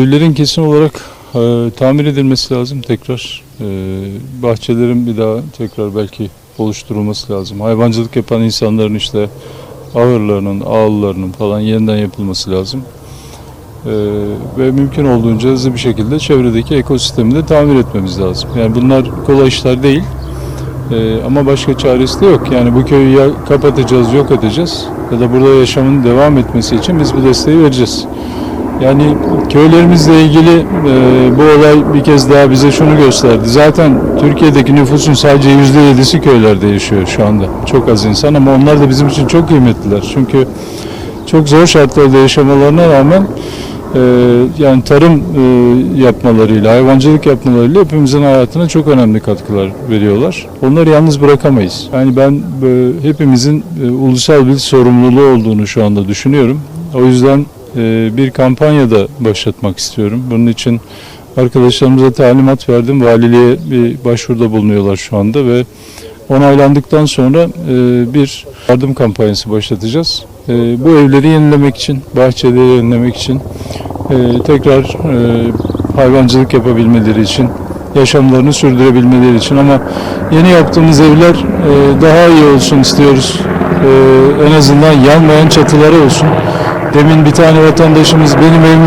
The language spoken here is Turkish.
Evlerin kesin olarak e, tamir edilmesi lazım tekrar. E, bahçelerin bir daha tekrar belki oluşturulması lazım. Hayvancılık yapan insanların işte ahırlarının, ağıllarının falan yeniden yapılması lazım. E, ve mümkün olduğunca hızlı bir şekilde çevredeki ekosistemi de tamir etmemiz lazım. Yani bunlar kolay işler değil. E, ama başka çaresi de yok. Yani bu köyü ya kapatacağız, yok edeceğiz ya da burada yaşamın devam etmesi için biz bu desteği vereceğiz. Yani köylerimizle ilgili e, bu olay bir kez daha bize şunu gösterdi. Zaten Türkiye'deki nüfusun sadece yüzde yedisi köylerde yaşıyor şu anda. Çok az insan ama onlar da bizim için çok kıymetliler. Çünkü çok zor şartlarda yaşamalarına rağmen e, yani tarım e, yapmalarıyla, hayvancılık yapmalarıyla hepimizin hayatına çok önemli katkılar veriyorlar. Onları yalnız bırakamayız. Yani ben e, hepimizin e, ulusal bir sorumluluğu olduğunu şu anda düşünüyorum. O yüzden bir kampanya da başlatmak istiyorum. Bunun için arkadaşlarımıza talimat verdim. Valiliğe bir başvuruda bulunuyorlar şu anda ve onaylandıktan sonra e, bir yardım kampanyası başlatacağız. E, Bu evleri yenilemek için, bahçeleri yenilemek için, e, tekrar e, hayvancılık yapabilmeleri için, yaşamlarını sürdürebilmeleri için ama yeni yaptığımız evler e, daha iyi olsun istiyoruz. E, En azından yanmayan çatıları olsun. Demin bir tane vatandaşımız benim evim